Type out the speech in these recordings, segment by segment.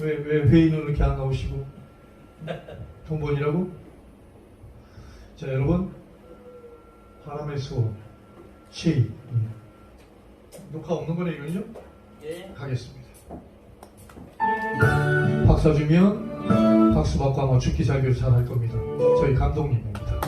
왜, 왜 회의는 이렇게 안 나오시고? 돈 번이라고? 자, 여러분. 바람의 수호. 음. 녹화 없는 거네, 이거죠? 예. 가겠습니다. 박사 주면 박수 받고 아마 죽기 살기를 잘할 겁니다. 저희 감독님입니다.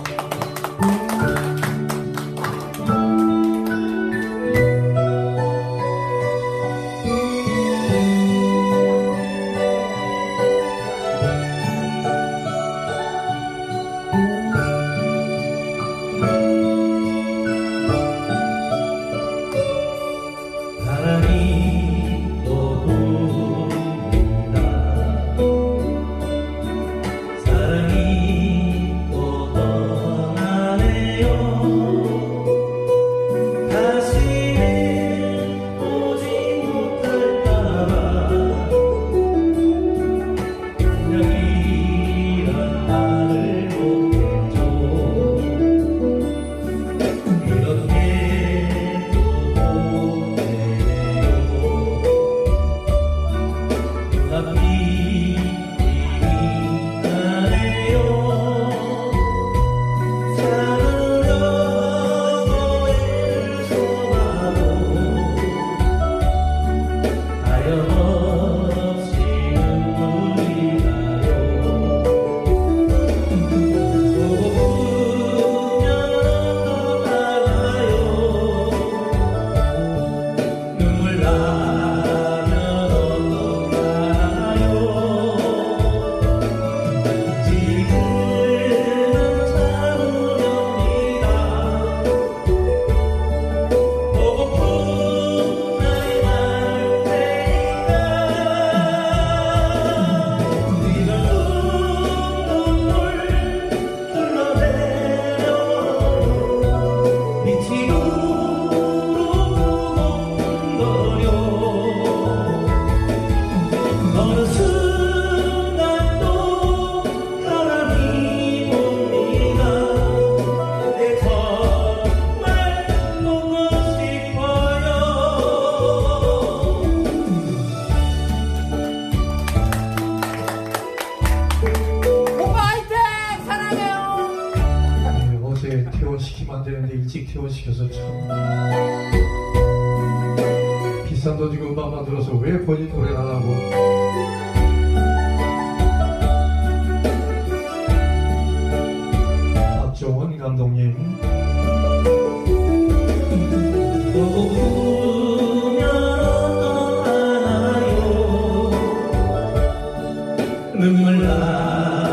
안 되는데 일찍 퇴원시켜서 참. 비싼 돈 주고 음악만 들어서 왜 본인 노래를 안 하고? 박정원 감독님. 눈물 나